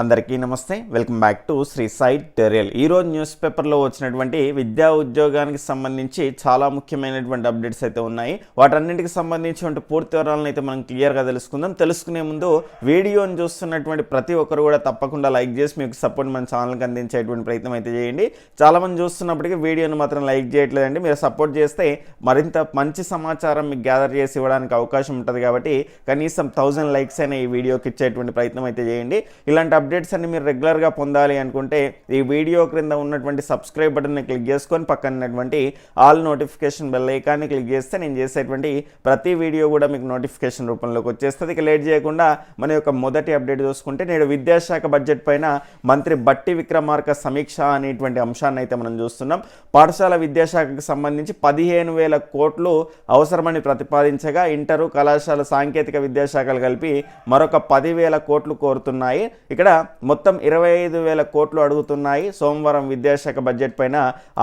అందరికీ నమస్తే. Welcome back to Sri సైట్ టెరియల్ ఈరోజు న్యూస్ పేపర్లో వచ్చినటువంటి విద్యా ఉద్యోగానికి సంబంధించి చాలా ముఖ్యమైనటువంటి అప్డేట్స్ అయితే ఉన్నాయి. వాటన్నింటికి సంబంధించినటువంటి పూర్తి వివరాలను అయితే మనం క్లియర్గా తెలుసుకుందాం. తెలుసుకునే ముందు వీడియోని చూస్తున్నటువంటి ప్రతి ఒక్కరు కూడా తప్పకుండా లైక్ చేసి మీకు సపోర్ట్ మన ఛానల్కి అందించేటువంటి ప్రయత్నం అయితే చేయండి. చాలామంది చూస్తున్నప్పటికీ వీడియోని మాత్రం లైక్ చేయట్లేదండి. మీరు సపోర్ట్ చేస్తే మరింత మంచి సమాచారం మీకు గ్యాదర్ చేసి ఇవ్వడానికి అవకాశం ఉంటుంది కాబట్టి కనీసం థౌజండ్ లైక్స్ అయినా ఈ వీడియోకి ఇచ్చేటువంటి ప్రయత్నం అయితే చేయండి. ఇలాంటి అప్డేట్స్ అన్ని మీరు రెగ్యులర్గా పొందాలి అనుకుంటే ఈ వీడియో క్రింద ఉన్నటువంటి సబ్స్క్రైబ్ బటన్ని క్లిక్ చేసుకొని పక్కనటువంటి ఆల్ నోటిఫికేషన్ బెల్ ఐకాన్ని క్లిక్ చేస్తే నేను చేసేటువంటి ప్రతి వీడియో కూడా మీకు నోటిఫికేషన్ రూపంలోకి వచ్చేస్తుంది. ఇక లేట్ చేయకుండా మన యొక్క మొదటి అప్డేట్ చూసుకుంటే నేడు విద్యాశాఖ బడ్జెట్ పైన మంత్రి బట్టి విక్రమార్క సమీక్ష అనేటువంటి అంశాన్ని అయితే మనం చూస్తున్నాం. పాఠశాల విద్యాశాఖకు సంబంధించి పదిహేను వేల కోట్లు అవసరమని ప్రతిపాదించగా ఇంటరు కళాశాల సాంకేతిక విద్యాశాఖలు కలిపి మరొక పదివేల కోట్లు కోరుతున్నాయి. ఇక్కడ మొత్తం ఇరవై ఐదు వేల కోట్లు అడుగుతున్నాయి. సోమవారం విద్యాశాఖ బడ్జెట్ పైన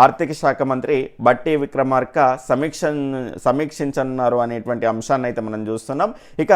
ఆర్థిక శాఖ మంత్రి బట్టి విక్రమార్క సమీక్ష సమీక్షించనున్నారు అనేటువంటి అంశాన్ని అయితే మనం చూస్తున్నాం. ఇక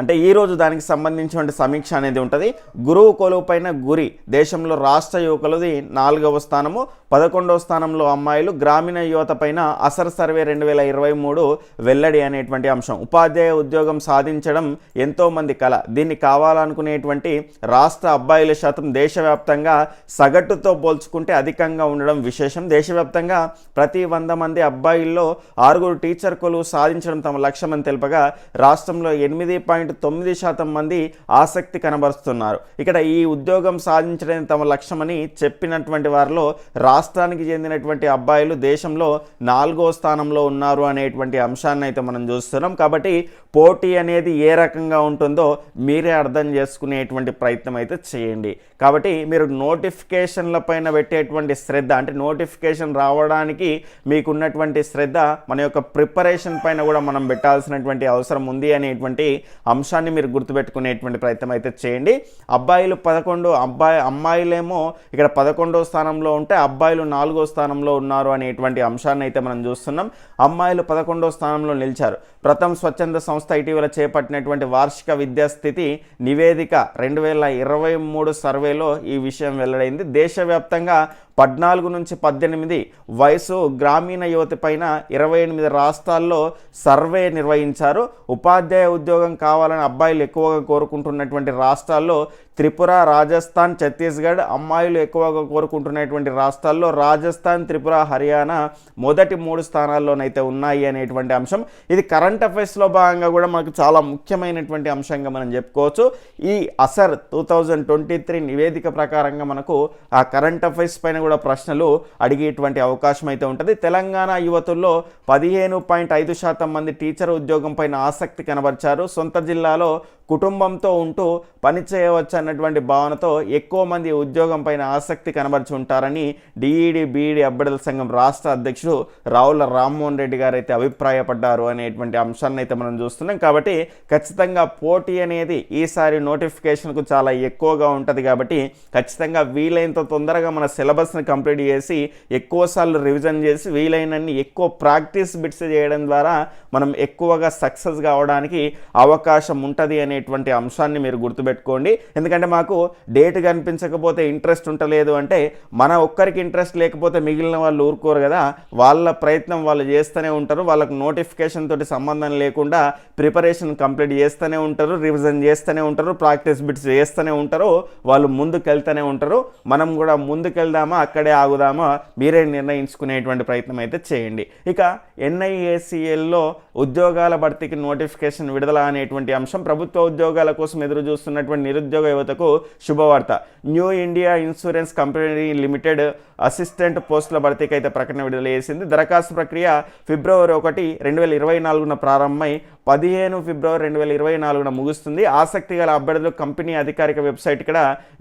అంటే ఈరోజు దానికి సంబంధించిన సమీక్ష అనేది ఉంటుంది. గురువు కొలువుపైన గురి. దేశంలో రాష్ట్ర యువకులది నాలుగవ స్థానము పదకొండవ స్థానంలో అమ్మాయిలు గ్రామీణ యువత పైన అసర్ సర్వే రెండు వేల ఇరవై మూడు వెల్లడి అనేటువంటి అంశం. ఉపాధ్యాయ ఉద్యోగం సాధించడం ఎంతోమంది కళ దీన్ని కావాలనుకునేటువంటి రాష్ట్ర అబ్బాయిల శాతం దేశవ్యాప్తంగా సగటుతో పోల్చుకుంటే అధికంగా ఉండడం విశేషం. దేశవ్యాప్తంగా ప్రతి వంద మంది అబ్బాయిల్లో ఆరుగురు టీచర్ కొలువు సాధించడం తమ లక్ష్యమని తెలుపగా రాష్ట్రంలో ఎనిమిది పాయింట్ తొమ్మిది శాతం మంది ఆసక్తి కనబరుస్తున్నారు. ఇక్కడ ఈ ఉద్యోగం సాధించడం తమ లక్ష్యమని చెప్పినటువంటి వారిలో రాష్ట్రానికి చెందినటువంటి అబ్బాయిలు దేశంలో నాలుగో స్థానంలో ఉన్నారు అనేటువంటి అంశాన్ని అయితే మనం చూస్తున్నాం. కాబట్టి పోటీ అనేది ఏ రకంగా ఉంటుందో మీరే అర్థం చేసుకునేటువంటి ప్రయత్నం అయితే చేయండి. కాబట్టి మీరు నోటిఫికేషన్ల పైన పెట్టేటువంటి శ్రద్ధ అంటే నోటిఫికేషన్ రావడానికి మీకున్నటువంటి శ్రద్ధ మన యొక్క ప్రిపరేషన్ పైన కూడా మనం పెట్టాల్సినటువంటి అవసరం ఉంది అనేటువంటి అంశాన్ని మీరు గుర్తుపెట్టుకునేటువంటి ప్రయత్నం అయితే చేయండి. అబ్బాయిలు పదకొండు అబ్బాయి అమ్మాయిలేమో ఇక్కడ పదకొండో స్థానంలో ఉంటే అబ్బాయిలు నాలుగో స్థానంలో ఉన్నారు అనేటువంటి అంశాన్ని అయితే మనం చూస్తున్నాం. అమ్మాయిలు పదకొండో స్థానంలో నిలిచారు. ప్రథమ స్వచ్ఛంద సంస్థ ఇటీవల చేపట్టినటువంటి వార్షిక విద్యాస్థితి నివేదిక రెండు వేల ఇరవై మూడు సర్వేలో ఈ విషయం వెల్లడైంది. దేశవ్యాప్తంగా పద్నాలుగు నుంచి పద్దెనిమిది వయసు గ్రామీణ యువతి పైన ఇరవై ఎనిమిది రాష్ట్రాల్లో సర్వే నిర్వహించారు. ఉపాధ్యాయ ఉద్యోగం కావాలని అబ్బాయిలు ఎక్కువగా కోరుకుంటున్నటువంటి రాష్ట్రాల్లో త్రిపుర రాజస్థాన్ ఛత్తీస్గఢ్ అమ్మాయిలు ఎక్కువగా కోరుకుంటున్నటువంటి రాష్ట్రాల్లో రాజస్థాన్ త్రిపుర హర్యానా మొదటి మూడు స్థానాల్లోనైతే ఉన్నాయి అనేటువంటి అంశం. ఇది కరెంట్ అఫైర్స్లో భాగంగా కూడా మనకు చాలా ముఖ్యమైనటువంటి అంశంగా మనం చెప్పుకోవచ్చు. ఈ ASER two thousand twenty three నివేదిక ప్రకారంగా మనకు ఆ కరెంట్ అఫైర్స్ పైన కూడా ప్రశ్నలు అడిగేటువంటి అవకాశం అయితే ఉంటుంది. తెలంగాణ యువతుల్లో పదిహేను పాయింట్ ఐదు శాతం మంది టీచర్ ఉద్యోగం పైన ఆసక్తి కనబరిచారు. సొంత జిల్లాలో కుటుంబంతో ఉంటూ పని చేయవచ్చు అన్నటువంటి భావనతో ఎక్కువ మంది ఉద్యోగం పైన ఆసక్తి కనబరుచుంటారని ఉంటారని డిఈడి బీఈడి అభ్యర్థుల సంఘం రాష్ట్ర అధ్యక్షుడు రావుల రామ్మోహన్ రెడ్డి గారు అయితే అభిప్రాయపడ్డారు అనేటువంటి అంశాన్ని అయితే మనం చూస్తున్నాం. కాబట్టి ఖచ్చితంగా పోటీ అనేది ఈసారి నోటిఫికేషన్కు చాలా ఎక్కువగా ఉంటుంది కాబట్టి ఖచ్చితంగా వీలైనంత తొందరగా మన సిలబస్ని కంప్లీట్ చేసి ఎక్కువసార్లు రివిజన్ చేసి వీలైనన్ని ఎక్కువ ప్రాక్టీస్ బిట్స్ చేయడం ద్వారా మనం ఎక్కువగా సక్సెస్ కావడానికి అవకాశం ఉంటుంది అనేటువంటి అంశాన్ని మీరు గుర్తుపెట్టుకోండి. ఎందుకంటే మాకు డేట్ కనిపించకపోతే ఇంట్రెస్ట్ ఉంటలేదు అంటే మన ఒక్కరికి ఇంట్రెస్ట్ లేకపోతే మిగిలిన వాళ్ళు ఊరుకోరు కదా. వాళ్ళ ప్రయత్నం వాళ్ళు చేస్తూనే ఉంటారు. వాళ్ళకు నోటిఫికేషన్ తోటి సంబంధం లేకుండా ప్రిపరేషన్ కంప్లీట్ చేస్తూనే ఉంటారు రివిజన్ చేస్తూనే ఉంటారు ప్రాక్టీస్ బిట్స్ చేస్తూనే ఉంటారు. వాళ్ళు ముందుకు వెళ్తూనే ఉంటారు. మనం కూడా ముందుకెళ్దామా అక్కడే ఆగుదామా మీరే నిర్ణయించుకునేటువంటి ప్రయత్నం అయితే చేయండి. ఇక ఎన్ఐఏసీఎల్లో ఉద్యోగాల భర్తీకి నోటిఫికేషన్ విడుదల అనేటువంటి అంశం ప్రభుత్వ ఉద్యోగాల కోసం ఎదురు చూస్తున్నటువంటి నిరుద్యోగ యువతకు శుభవార్త. New India insurance company limited assistant పోస్టుల భర్తీకి అయితే ప్రకటన విడుదల చేసింది. దరఖాస్తు ప్రక్రియ ఫిబ్రవరి ఒకటి రెండు వేల ఇరవై నాలుగున ప్రారంభమై పదిహేను ఫిబ్రవరి రెండు వేల ఇరవై నాలుగున ముగుస్తుంది. ఆసక్తి గల అభ్యర్థులు కంపెనీ అధికారిక వెబ్సైట్ ఇక్కడ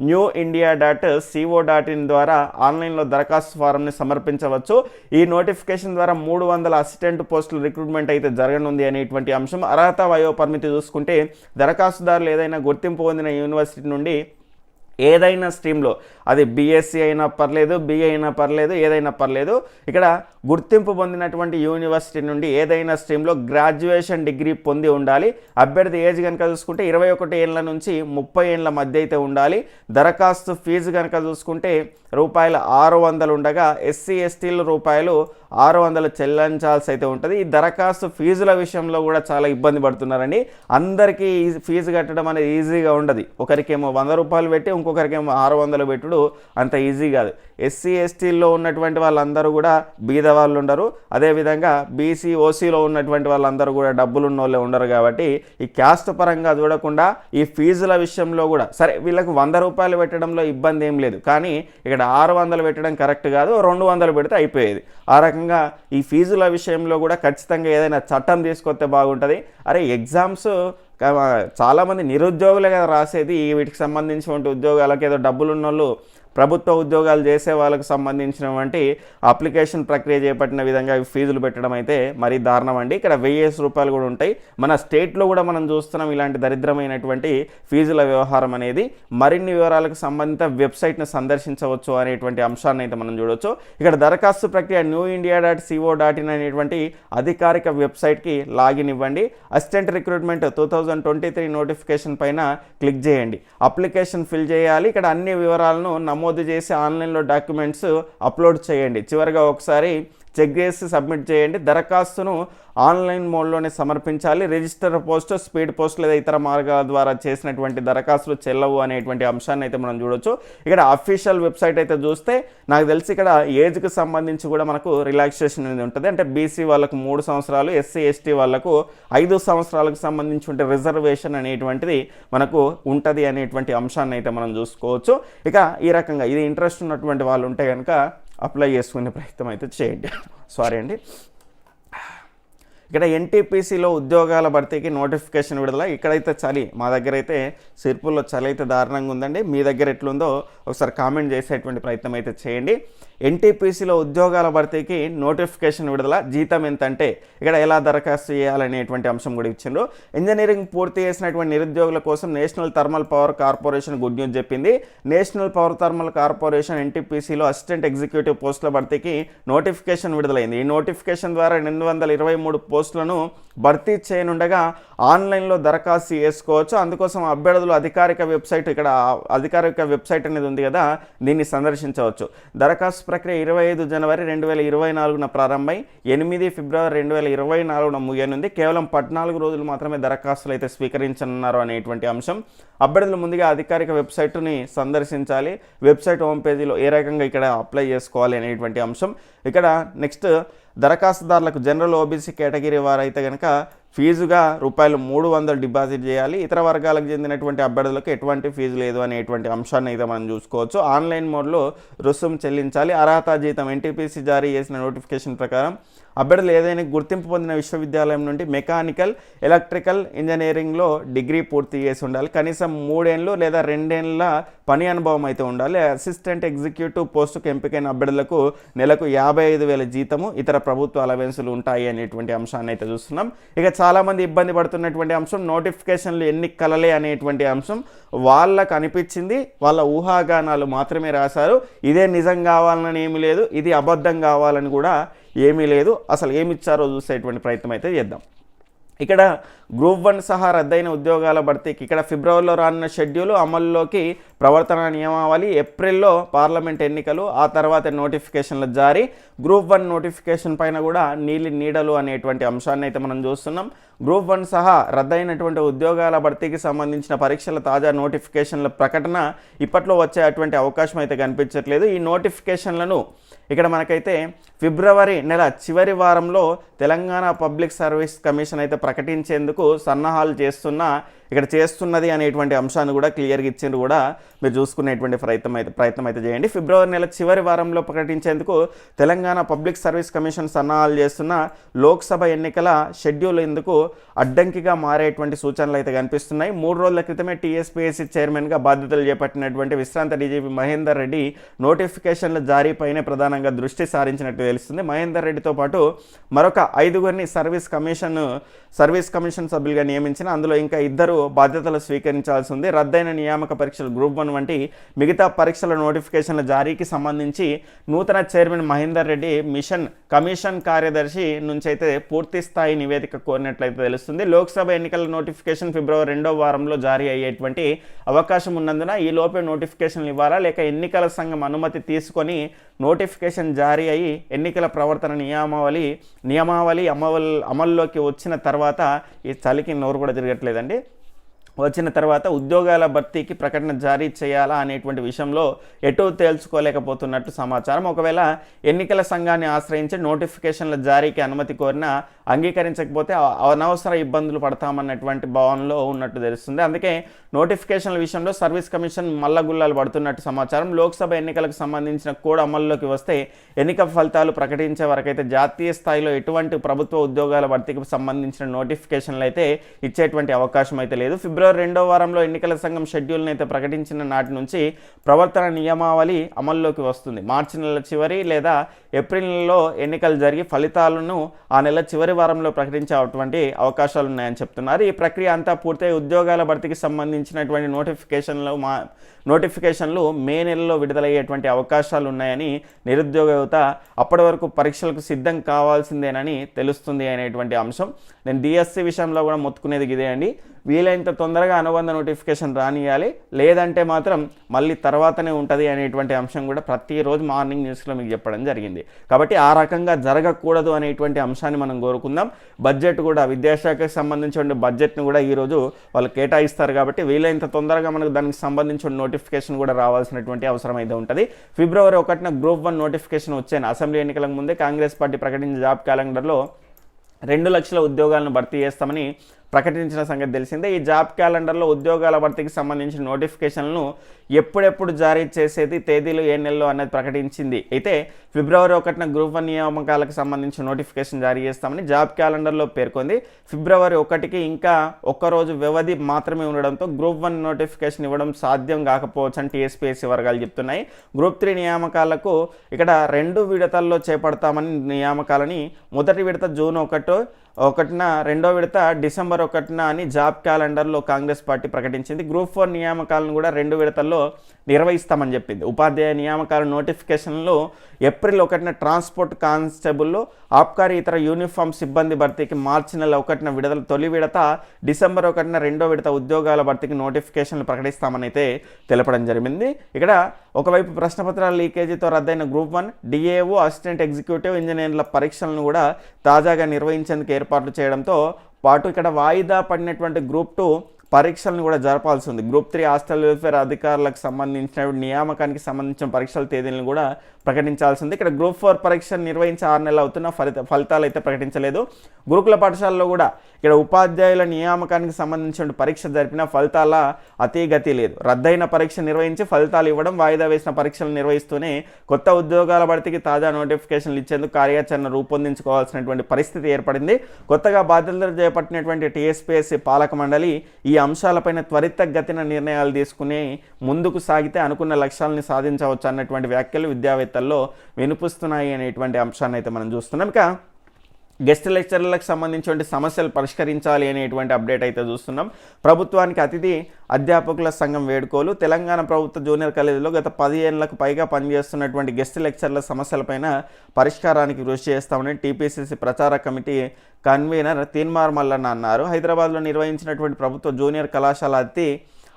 new India dot CO dot in ద్వారా ఆన్లైన్లో దరఖాస్తు ఫారంని సమర్పించవచ్చు. ఈ నోటిఫికేషన్ ద్వారా మూడు వందల అసిస్టెంట్ పోస్టుల రిక్రూట్మెంట్ అయితే జరగనుంది అనేటువంటి అంశం. అర్హత వయో పరిమితి చూసుకుంటే దరఖాస్తుదారులు ఏదైనా గుర్తింపు పొందిన యూనివర్సిటీ నుండి ఏదైనా స్ట్రీమ్లో అది బీఎస్సీ అయినా పర్లేదు బిఏ అయినా పర్లేదు ఏదైనా పర్లేదు ఇక్కడ గుర్తింపు పొందినటువంటి యూనివర్సిటీ నుండి ఏదైనా స్ట్రీమ్లో గ్రాడ్యుయేషన్ డిగ్రీ పొంది ఉండాలి. అభ్యర్థి ఏజ్ కనుక చూసుకుంటే ఇరవై ఒకటి ఏళ్ళ నుంచి ముప్పై ఏళ్ళ మధ్య అయితే ఉండాలి. దరఖాస్తు ఫీజు కనుక చూసుకుంటే రూపాయలు ఆరు వందలు ఉండగా ఎస్సీ ఎస్టీల రూపాయలు ఆరు వందలు చెల్లించాల్సి అయితే ఉంటుంది. ఈ దరఖాస్తు ఫీజుల విషయంలో కూడా చాలా ఇబ్బంది పడుతున్నారండి. అందరికీ ఫీజు కట్టడం అనేది ఈజీగా ఉండదు. ఒకరికేమో వంద రూపాయలు పెట్టి ఇంకొకరికేమో ఆరు వందలు పెట్టుడు అంత ఈజీ కాదు. ఎస్సీ ఎస్టీల్లో ఉన్నటువంటి వాళ్ళందరూ కూడా బీద వాళ్ళు ఉండరు. అదేవిధంగా బీసీ ఓసీలో ఉన్నటువంటి వాళ్ళందరూ కూడా డబ్బులు ఉన్న వాళ్ళే ఉండరు కాబట్టి ఈ క్యాస్ట్ పరంగా చూడకుండా ఈ ఫీజుల విషయంలో కూడా సరే వీళ్ళకి వంద రూపాయలు పెట్టడంలో ఇబ్బంది ఏం లేదు. కానీ ఇక్కడ ఆరు వందలు పెట్టడం కరెక్ట్ కాదు రెండు వందలు పెడితే అయిపోయేది. ఆ రకంగా ఈ ఫీజుల విషయంలో కూడా ఖచ్చితంగా ఏదైనా చట్టం తీసుకొస్తే బాగుంటుంది. అరే ఎగ్జామ్స్ చాలామంది నిరుద్యోగులే కదా రాసేది. వీటికి సంబంధించినటువంటి ఉద్యోగాలకు ఏదో డబ్బులు ఉన్న వాళ్ళు ప్రభుత్వ ఉద్యోగాలు చేసే వాళ్ళకు సంబంధించినటువంటి అప్లికేషన్ ప్రక్రియ చేపట్టిన విధంగా ఫీజులు పెట్టడం అయితే మరీ దారుణం అండి. ఇక్కడ వెయ్యేసి రూపాయలు కూడా ఉంటాయి. మన స్టేట్లో కూడా మనం చూస్తున్నాం ఇలాంటి దరిద్రమైనటువంటి ఫీజుల వ్యవహారం అనేది. మరిన్ని వివరాలకు సంబంధిత వెబ్సైట్ను సందర్శించవచ్చు అనేటువంటి అంశాన్ని అయితే మనం చూడవచ్చు ఇక్కడ దరఖాస్తు ప్రక్రియ new India dot CO dot in అనేటువంటి అధికారిక వెబ్సైట్కి లాగిన్ ఇవ్వండి. Assistant recruitment two thousand twenty three notification పైన క్లిక్ చేయండి. అప్లికేషన్ ఫిల్ చేయాలి. ఇక్కడ అన్ని వివరాలను నమోదు నమోదు చేసి ఆన్లైన్లో డాక్యుమెంట్స్ అప్లోడ్ చేయండి. చివరిగా ఒకసారి చెక్ చేసి సబ్మిట్ చేయండి. దరఖాస్తును ఆన్లైన్ మోడ్లోనే సమర్పించాలి. రిజిస్టర్ పోస్ట్ స్పీడ్ పోస్ట్ లేదా ఇతర మార్గాల ద్వారా చేసినటువంటి దరఖాస్తులు చెల్లవు అనేటువంటి అంశాన్ని అయితే మనం చూడొచ్చు. ఇక్కడ అఫీషియల్ వెబ్సైట్ అయితే చూస్తే నాకు తెలిసి ఇక్కడ ఏజ్కి సంబంధించి కూడా మనకు రిలాక్సేషన్ అనేది ఉంటుంది. అంటే బీసీ వాళ్ళకు మూడు సంవత్సరాలు ఎస్సీ ఎస్టీ వాళ్ళకు ఐదు సంవత్సరాలకు సంబంధించి ఉంటే రిజర్వేషన్ అనేటువంటిది మనకు ఉంటుంది అనేటువంటి అంశాన్ని అయితే మనం చూసుకోవచ్చు. ఇక ఈ రకంగా ఇది ఇంట్రెస్ట్ ఉన్నటువంటి వాళ్ళు ఉంటే కనుక అప్లై చేసుకునే ప్రయత్నం అయితే చేయండి. సారీ అండి. ఇక్కడ ఎన్టీపీసీలో ఉద్యోగాల భర్తీకి నోటిఫికేషన్ విడుదల ఇక్కడైతే చలి మా దగ్గర అయితే సిర్పుల్లో చలి అయితే దారుణంగా ఉందండి. మీ దగ్గర ఎట్లుందో ఒకసారి కామెంట్ చేసేటువంటి ప్రయత్నం అయితే చేయండి. ఎన్టీపీసీలో ఉద్యోగాల భర్తీకి నోటిఫికేషన్ విడుదల జీతం ఎంత అంటే ఇక్కడ ఎలా దరఖాస్తు చేయాలనేటువంటి అంశం కూడా ఇచ్చిండ్రు. ఇంజనీరింగ్ పూర్తి చేసినటువంటి నిరుద్యోగుల కోసం national thermal power corporation good news చెప్పింది. నేషనల్ పవర్ థర్మల్ కార్పొరేషన్ ఎన్టీపీసీలో అసిస్టెంట్ ఎగ్జిక్యూటివ్ పోస్టుల భర్తీకి నోటిఫికేషన్ విడుదలైంది. ఈ నోటిఫికేషన్ ద్వారా రెండు వందల ఇరవై మూడు పోస్టులను భర్తీ చేయనుండగా ఆన్లైన్లో దరఖాస్తు చేసుకోవచ్చు. అందుకోసం అభ్యర్థులు అధికారిక వెబ్సైట్ ఇక్కడ అధికారిక వెబ్సైట్ అనేది ఉంది కదా దీన్ని సందర్శించవచ్చు. దరఖాస్తు ప్రక్రియ ఇరవై ఐదు జనవరి రెండు వేల ఇరవై నాలుగున ప్రారంభమై ఎనిమిది ఫిబ్రవరి రెండు వేల ఇరవై నాలుగున ముగియనుంది. కేవలం పద్నాలుగు రోజులు మాత్రమే దరఖాస్తులు అయితే స్వీకరించనున్నారు అనేటువంటి అంశం. అభ్యర్థులు ముందుగా అధికారిక వెబ్సైట్ని సందర్శించాలి. వెబ్సైట్ హోమ్ పేజీలో ఏ రకంగా ఇక్కడ అప్లై చేసుకోవాలి అనేటువంటి అంశం. ఇక్కడ నెక్స్ట్ దరఖాస్తుదారులకు జనరల్ ఓబీసీ కేటగిరీ వారైతే కనుక ఫీజుగా రూపాయలు మూడు వందలు డిపాజిట్ చేయాలి. ఇతర వర్గాలకు చెందినటువంటి అభ్యర్థులకు ఎటువంటి ఫీజు లేదు అనేటువంటి అంశాన్ని అయితే మనం చూసుకోవచ్చు. ఆన్లైన్ మోడ్లో రుసుము చెల్లించాలి. అర్హత జీతం ఎన్టీపీసీ జారీ చేసిన నోటిఫికేషన్ ప్రకారం అభ్యర్థులు ఏదైనా గుర్తింపు పొందిన విశ్వవిద్యాలయం నుండి మెకానికల్ ఎలక్ట్రికల్ ఇంజనీరింగ్లో డిగ్రీ పూర్తి చేసి ఉండాలి. కనీసం మూడేళ్ళు లేదా రెండేళ్ళ పని అనుభవం అయితే ఉండాలి. అసిస్టెంట్ ఎగ్జిక్యూటివ్ పోస్టుకు ఎంపికైన అభ్యర్థులకు నెలకు యాభై ఐదు వేల జీతము ఇతర ప్రభుత్వ అలవెన్సులు ఉంటాయి అనేటువంటి అంశాన్ని అయితే చూస్తున్నాం. ఇక చాలామంది ఇబ్బంది పడుతున్నటువంటి అంశం నోటిఫికేషన్లు ఎన్ని కలలే అనేటువంటి అంశం వాళ్ళకు అనిపించింది. వాళ్ళ ఊహాగానాలు మాత్రమే రాశారు. ఇదే నిజం కావాలని ఏమీ లేదు. ఇది అబద్ధం కావాలని కూడా ఏమీ లేదు. అసలు ఏమి ఇచ్చారో చూసేటువంటి ప్రయత్నం అయితే చేద్దాం. ఇక్కడ గ్రూప్ వన్ సహా రద్దయిన ఉద్యోగాల భర్తీకి ఇక్కడ ఫిబ్రవరిలో రానున్న షెడ్యూల్ అమల్లోకి ప్రవర్తన నియమావళి ఏప్రిల్లో పార్లమెంట్ ఎన్నికలు ఆ తర్వాత నోటిఫికేషన్ల జారీ గ్రూప్ వన్ నోటిఫికేషన్ పైన కూడా నీలి నీడలు అనేటువంటి అంశాన్ని అయితే మనం చూస్తున్నాం. గ్రూప్ వన్ సహా రద్దయినటువంటి ఉద్యోగాల భర్తీకి సంబంధించిన పరీక్షల తాజా నోటిఫికేషన్ల ప్రకటన ఇప్పట్లో వచ్చేటువంటి అవకాశం అయితే కనిపించట్లేదు. ఈ నోటిఫికేషన్లను ఇక్కడ మనకైతే ఫిబ్రవరి నెల చివరి వారంలో తెలంగాణ పబ్లిక్ సర్వీస్ కమిషన్ అయితే ప్రకటించేందుకు సన్నాహాలు చేస్తున్న ఇక్కడ చేస్తున్నది అనేటువంటి అంశాన్ని కూడా క్లియర్గా ఇచ్చింది కూడా మీరు చూసుకునేటువంటి ప్రయత్నం అయితే ప్రయత్నం అయితే చేయండి. ఫిబ్రవరి నెల చివరి వారంలో ప్రకటించేందుకు తెలంగాణ పబ్లిక్ సర్వీస్ కమిషన్ సన్నాహాలు చేస్తున్న లోక్సభ ఎన్నికల షెడ్యూల్ ఎందుకు అడ్డంకిగా మారేటువంటి సూచనలు అయితే కనిపిస్తున్నాయి. మూడు రోజుల క్రితమే టీఎస్పీఎస్సీ చైర్మన్గా బాధ్యతలు చేపట్టినటువంటి విశ్రాంత డీజీపీ మహేందర్ రెడ్డి నోటిఫికేషన్ల జారీపైనే ప్రధానంగా దృష్టి సారించినట్టు తెలుస్తుంది. మహేందర్ రెడ్డితో పాటు మరొక ఐదుగురిని సర్వీస్ కమిషన్ సర్వీస్ కమిషన్ సభ్యులుగా నియమించిన అందులో ఇంకా ఇద్దరు ఇద్దరు బాధ్యతలు స్వీకరించాల్సి ఉంది రద్దయిన నియామక పరీక్షలు గ్రూప్ వన్ వంటి మిగతా పరీక్షల నోటిఫికేషన్ల జారీకి సంబంధించి నూతన chairman Mahender Reddy mission commission కార్యదర్శి నుంచి అయితే పూర్తి స్థాయి నివేదిక కోరినట్లయితే తెలుస్తుంది. లోక్సభ ఎన్నికల నోటిఫికేషన్ ఫిబ్రవరి రెండో వారంలో జారీ అయ్యేటువంటి అవకాశం ఉన్నందున ఈ లోపే నోటిఫికేషన్లు ఇవ్వాలా? లేక ఎన్నికల సంఘం అనుమతి తీసుకొని నోటిఫికేషన్ జారీ అయ్యి ఎన్నికల ప్రవర్తన నియమావళి నియమావళి అమలు అమల్లోకి వచ్చిన తర్వాత ఈ చలికి నోరు కూడా తిరగట్లేదండి. వచ్చిన తర్వాత ఉద్యోగాల భర్తీకి ప్రకటన జారీ చేయాలా అనేటువంటి విషయంలో ఎటు తేల్చుకోలేకపోతున్నట్టు సమాచారం. ఒకవేళ ఎన్నికల సంఘాన్ని ఆశ్రయించి నోటిఫికేషన్ల జారీకి అనుమతి కోరినా అంగీకరించకపోతే అనవసర ఇబ్బందులు పడతామన్నటువంటి భావనలో ఉన్నట్టు తెలుస్తుంది. అందుకే నోటిఫికేషన్ల విషయంలో సర్వీస్ కమిషన్ మల్లగుల్లాలు పడుతున్నట్టు సమాచారం. లోక్సభ ఎన్నికలకు సంబంధించిన కోడ్ అమల్లోకి వస్తే ఎన్నిక ఫలితాలు ప్రకటించే వరకైతే జాతీయ స్థాయిలో ఎటువంటి ప్రభుత్వ ఉద్యోగాల భర్తీకి సంబంధించిన నోటిఫికేషన్లు అయితే ఇచ్చేటువంటి అవకాశం అయితే లేదు. ఫిబ్రవరి రెండో వారంలో ఎన్నికల సంఘం షెడ్యూల్ని అయితే ప్రకటించిన నాటి నుంచి ప్రవర్తన నియమావళి అమల్లోకి వస్తుంది. మార్చి నెల చివరి లేదా ఏప్రిల్ నెలలో ఎన్నికలు జరిగి ఫలితాలను ఆ నెల చివరి వారంలో ప్రకటించేటువంటి అవకాశాలు ఉన్నాయని చెప్తున్నారు. ఈ ప్రక్రియ అంతా పూర్తయి ఉద్యోగాల భర్తీకి సంబంధించినటువంటి నోటిఫికేషన్లు మా నోటిఫికేషన్లు మే నెలలో విడుదలయ్యేటువంటి అవకాశాలు ఉన్నాయని నిరుద్యోగ యువత అప్పటి వరకు పరీక్షలకు సిద్ధం కావాల్సిందేనని తెలుస్తుంది అనేటువంటి అంశం. నేను డిఎస్సి విషయంలో కూడా మొత్తుకునేది ఇదే అండి. వీలైనంత తొందరగా అనుబంధ నోటిఫికేషన్ రానియాలి. లేదంటే మాత్రం మళ్ళీ తర్వాతనే ఉంటుంది అనేటువంటి అంశం కూడా ప్రతిరోజు మార్నింగ్ న్యూస్లో మీకు చెప్పడం జరిగింది. కాబట్టి ఆ రకంగా జరగకూడదు అనేటువంటి అంశాన్ని మనం కోరుకుందాం. బడ్జెట్ కూడా విద్యాశాఖకు సంబంధించిన బడ్జెట్ను కూడా ఈరోజు వాళ్ళు కేటాయిస్తారు కాబట్టి వీలైనంత తొందరగా మనకు దానికి సంబంధించిన నోటిఫికేషన్ కూడా రావాల్సినటువంటి అవసరం అయితే ఉంటుంది. ఫిబ్రవరి ఒకటిన గ్రూప్ వన్ నోటిఫికేషన్ వచ్చాను? అసెంబ్లీ ఎన్నికలకు ముందే కాంగ్రెస్ పార్టీ ప్రకటించిన జాబ్ క్యాలెండర్లో రెండు లక్షల ఉద్యోగాలను భర్తీ చేస్తామని ప్రకటించిన సంగతి తెలిసిందే. ఈ జాబ్ క్యాలెండర్లో ఉద్యోగాల భర్తీకి సంబంధించిన నోటిఫికేషన్లను ఎప్పుడెప్పుడు జారీ చేసేది తేదీలు ఏ నెలలో అనేది ప్రకటించింది. అయితే ఫిబ్రవరి ఒకటిన గ్రూప్ వన్ నియామకాలకు సంబంధించిన నోటిఫికేషన్ జారీ చేస్తామని జాబ్ క్యాలెండర్లో పేర్కొంది. ఫిబ్రవరి ఒకటికి ఇంకా ఒక్కరోజు వ్యవధి మాత్రమే ఉండడంతో గ్రూప్ వన్ నోటిఫికేషన్ ఇవ్వడం సాధ్యం కాకపోవచ్చు అని టీఎస్పీఎస్సీ వర్గాలు చెప్తున్నాయి. గ్రూప్ త్రీ నియామకాలకు ఇక్కడ రెండు విడతల్లో చేపడతామని నియామకాలని మొదటి విడత జూన్ ఒకటో ఒకటిన రెండో విడత డిసెంబర్ ఒకటిన అని జాబ్ క్యాలెండర్లో కాంగ్రెస్ పార్టీ ప్రకటించింది. గ్రూప్ ఫోర్ నియామకాలను కూడా రెండు విడతల్లో నిర్వహిస్తామని చెప్పింది. ఉపాధ్యాయ నియామకాల నోటిఫికేషన్లో ఏప్రిల్ ఒకటిన ట్రాన్స్పోర్ట్ కానిస్టేబుల్లో ఆబ్కారీ ఇతర యూనిఫామ్ సిబ్బంది భర్తీకి మార్చి నెల ఒకటిన విడతల తొలి విడత డిసెంబర్ ఒకటిన రెండో విడత ఉద్యోగాల భర్తీకి నోటిఫికేషన్లు ప్రకటిస్తామని అయితే తెలపడం జరిగింది. ఇక్కడ ఒకవైపు ప్రశ్నపత్రాల లీకేజీతో రద్దయిన group one DAO assistant executive ఇంజనీర్ల పరీక్షలను కూడా తాజాగా నిర్వహించేందుకు ఏర్పాట్లు చేయడంతో పాటు ఇక్కడ వాయిదా పడినటువంటి గ్రూప్ టూ పరీక్షలను కూడా జరపాల్సి ఉంది. గ్రూప్ త్రీ హాస్టల్ వెల్ఫేర్ అధికారులకు సంబంధించిన నియామకానికి సంబంధించిన పరీక్షల తేదీలను కూడా ప్రకటించాల్సింది ఇక్కడ గ్రూప్ ఫోర్ పరీక్ష నిర్వహించి ఆరు నెలలు అవుతున్న ఫలిత ఫలితాలు అయితే ప్రకటించలేదు. గురుకుల పాఠశాలలో కూడా ఇక్కడ ఉపాధ్యాయుల నియామకానికి సంబంధించిన పరీక్ష జరిపిన ఫలితాల అతీగతి లేదు. రద్దయిన పరీక్ష నిర్వహించి ఫలితాలు ఇవ్వడం వాయిదా వేసిన పరీక్షలు నిర్వహిస్తూనే కొత్త ఉద్యోగాల భర్తీకి తాజా నోటిఫికేషన్లు ఇచ్చేందుకు కార్యాచరణ రూపొందించుకోవాల్సినటువంటి పరిస్థితి ఏర్పడింది. కొత్తగా బాధ్యతలు చేపట్టినటువంటి టీఎస్పీఎస్సీ పాలక మండలి ఈ అంశాలపైన త్వరితగతిన నిర్ణయాలు తీసుకుని ముందుకు సాగితే అనుకున్న లక్ష్యాలని సాధించవచ్చు అన్నటువంటి వ్యాఖ్యలు విద్యావేత్తల్లో వినిపిస్తున్నాయి అనేటువంటి అంశాన్ని అయితే మనం చూస్తున్నాం. ఇక గెస్ట్ లెక్చరర్లకు సంబంధించిన సమస్యలు పరిష్కరించాలి అనేటువంటి అప్డేట్ అయితే చూస్తున్నాం. ప్రభుత్వానికి అతిథి అధ్యాపకుల సంఘం వేడుకోలు. తెలంగాణ ప్రభుత్వ జూనియర్ కాలేజీలో గత పది ఏళ్ళకు పైగా పనిచేస్తున్నటువంటి గెస్ట్ లెక్చర్ల సమస్యలపైన పరిష్కారానికి కృషి చేస్తామని టీపీసీసీ ప్రచార కమిటీ కన్వీనర్ తీన్మార్ మల్లన్న అన్నారు. హైదరాబాద్లో నిర్వహించినటువంటి ప్రభుత్వ జూనియర్ కళాశాల అతి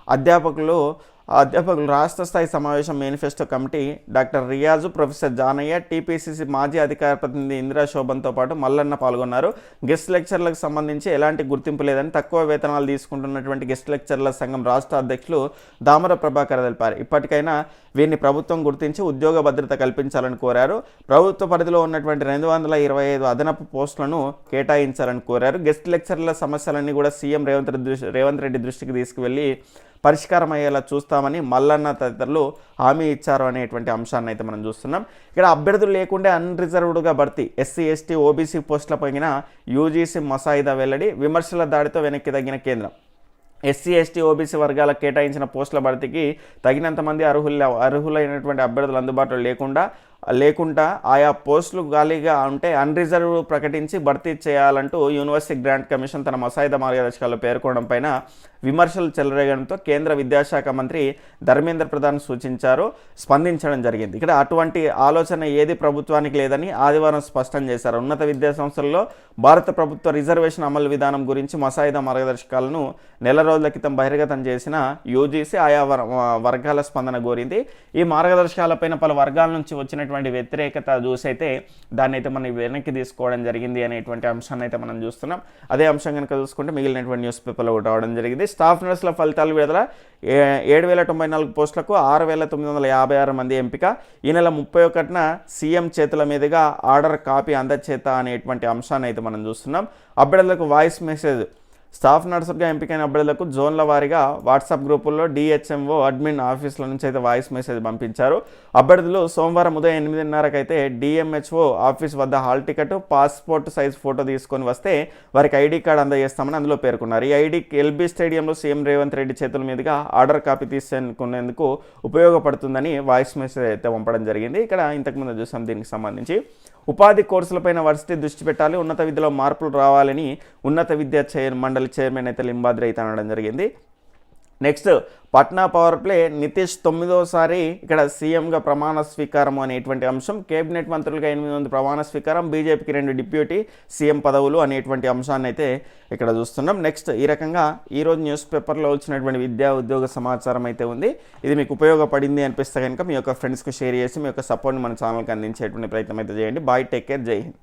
అధ్యాపకులు అధ్యాపకులు రాష్ట్ర స్థాయి సమావేశం manifesto committee doctor Riyaz professor Janaiah TPCC మాజీ అధికార ప్రతినిధి ఇందిరా శోభన్తో పాటు మల్లన్న పాల్గొన్నారు. గెస్ట్ లెక్చర్లకు సంబంధించి ఎలాంటి గుర్తింపు లేదని తక్కువ వేతనాలు తీసుకుంటున్నటువంటి గెస్ట్ లెక్చర్ల సంఘం రాష్ట్ర అధ్యక్షులు దామర ప్రభాకర్ తెలిపారు. ఇప్పటికైనా వీరిని ప్రభుత్వం గుర్తించి ఉద్యోగ భద్రత కల్పించాలని కోరారు. ప్రభుత్వ పరిధిలో ఉన్నటువంటి రెండు వందల ఇరవై ఐదు అదనపు పోస్టులను కేటాయించాలని కోరారు. గెస్ట్ లెక్చర్ల సమస్యలన్నీ కూడా సీఎం రేవంత్ రెడ్డి రేవంత్ రెడ్డి దృష్టికి తీసుకువెళ్ళి పరిష్కారం అయ్యేలా చూస్తామని మల్లన్న తదితరులు హామీ ఇచ్చారు అనేటువంటి అంశాన్ని అయితే మనం చూస్తున్నాం. ఇక్కడ అభ్యర్థులు లేకుండా అన్రిజర్వ్డ్గా భర్తీ. ఎస్సీ ఎస్టీ ఓబీసీ పోస్టుల పైన యూజీసీ మసాయిదా వెల్లడి విమర్శల దాడితో వెనక్కి తగ్గిన కేంద్రం. ఎస్సీ ఎస్టీ ఓబీసీ వర్గాలకు కేటాయించిన పోస్టుల భర్తీకి తగినంత మంది అర్హుల అర్హులైనటువంటి అభ్యర్థులు అందుబాటులో లేకుండా లేకుండా ఆయా పోస్టులు ఖాళీగా ఉంటే అన్రిజర్వ్ ప్రకటించి భర్తీ చేయాలంటూ యూనివర్సిటీ గ్రాంట్ కమిషన్ తన మసాయిదా మార్గదర్శకాలు పేర్కొనడం పైన విమర్శలు చెలరేగడంతో కేంద్ర విద్యాశాఖ మంత్రి ధర్మేంద్ర ప్రధాన్ సూచించారు. స్పందించడం జరిగింది. ఇక్కడ అటువంటి ఆలోచన ఏది ప్రభుత్వానికి లేదని ఆదివారం స్పష్టం చేశారు. ఉన్నత విద్యా సంస్థల్లో భారత ప్రభుత్వ రిజర్వేషన్ అమలు విధానం గురించి మసాయిదా మార్గదర్శకాలను నెల రోజుల క్రితం బహిర్గతం చేసిన యూజీసీ ఆయా వర్గాల స్పందన కోరింది. ఈ మార్గదర్శకాలపైన పలు వర్గాల నుంచి వచ్చినటువంటి వ్యతిరేకత చూసైతే దాన్ని అయితే మనం వెనక్కి తీసుకోవడం జరిగింది అనేటువంటి అంశాన్ని అయితే మనం చూస్తున్నాం. అదే అంశం కనుక చూసుకుంటే మిగిలినటువంటి న్యూస్ పేపర్లో కూడా రావడం జరిగింది. స్టాఫ్ నర్సుల ఫలితాలు విడుదల ఏడు వేల తొంభై నాలుగు పోస్టులకు ఆరు వేల తొమ్మిది వందల యాభై ఆరు మంది ఎంపిక. ఈ నెల ముప్పై ఒకటిన సీఎం చేతుల మీదుగా ఆర్డర్ కాపీ అందచేత అనేటువంటి అంశాన్ని అయితే మనం చూస్తున్నాం. అభ్యర్థులకు వాయిస్ మెసేజ్ స్టాఫ్ నర్సుగా ఎంపికైన అభ్యర్థులకు జోన్ల వారీగా వాట్సాప్ గ్రూపుల్లో డిహెచ్ఎంఓ అడ్మిన్ ఆఫీసుల నుంచి అయితే వాయిస్ మెసేజ్ పంపించారు. అభ్యర్థులు సోమవారం ఉదయం ఎనిమిదిన్నరకు అయితే డిఎంహెచ్ఓ ఆఫీస్ వద్ద hall ticket passport size photo తీసుకొని వస్తే వారికి ఐడి కార్డ్ అందజేస్తామని అందులో పేర్కొన్నారు. ఈ ఐడి ఎల్బీ స్టేడియంలో సీఎం రేవంత్ రెడ్డి చేతుల మీదుగా ఆర్డర్ కాపీ తీసుకునేందుకు ఉపయోగపడుతుందని వాయిస్ మెసేజ్ అయితే పంపడం జరిగింది. ఇక్కడ ఇంతకుముందు చూసాం దీనికి సంబంధించి. ఉపాధి కోర్సులపైన వర్సిటీ దృష్టి పెట్టాలి ఉన్నత విద్యలో మార్పులు రావాలని ఉన్నత విద్యా చైర్ మండలి చైర్మన్ అయితే లింబాద్రి అయితే అనడం జరిగింది. Next Patna power play Nitish తొమ్మిదోసారి ఇక్కడ సీఎంగా ప్రమాణ స్వీకారం అనేటువంటి అంశం. కేబినెట్ మంత్రులుగా ఎనిమిది మంది ప్రమాణ స్వీకారం బీజేపీకి రెండు డిప్యూటీ సీఎం పదవులు అనేటువంటి అంశాన్ని అయితే ఇక్కడ చూస్తున్నాం. నెక్స్ట్ ఈ రకంగా ఈరోజు న్యూస్ పేపర్లో వచ్చినటువంటి విద్యా ఉద్యోగ సమాచారం అయితే ఉంది. ఇది మీకు ఉపయోగపడింది అనిపిస్తే కనుక మీ యొక్క ఫ్రెండ్స్కి షేర్ చేసి మీ యొక్క సపోర్ట్ని మన ఛానల్కి అందించేటువంటి ప్రయత్నం అయితే చేయండి. బాయ్ టేక్ కేర్ జై హింద్.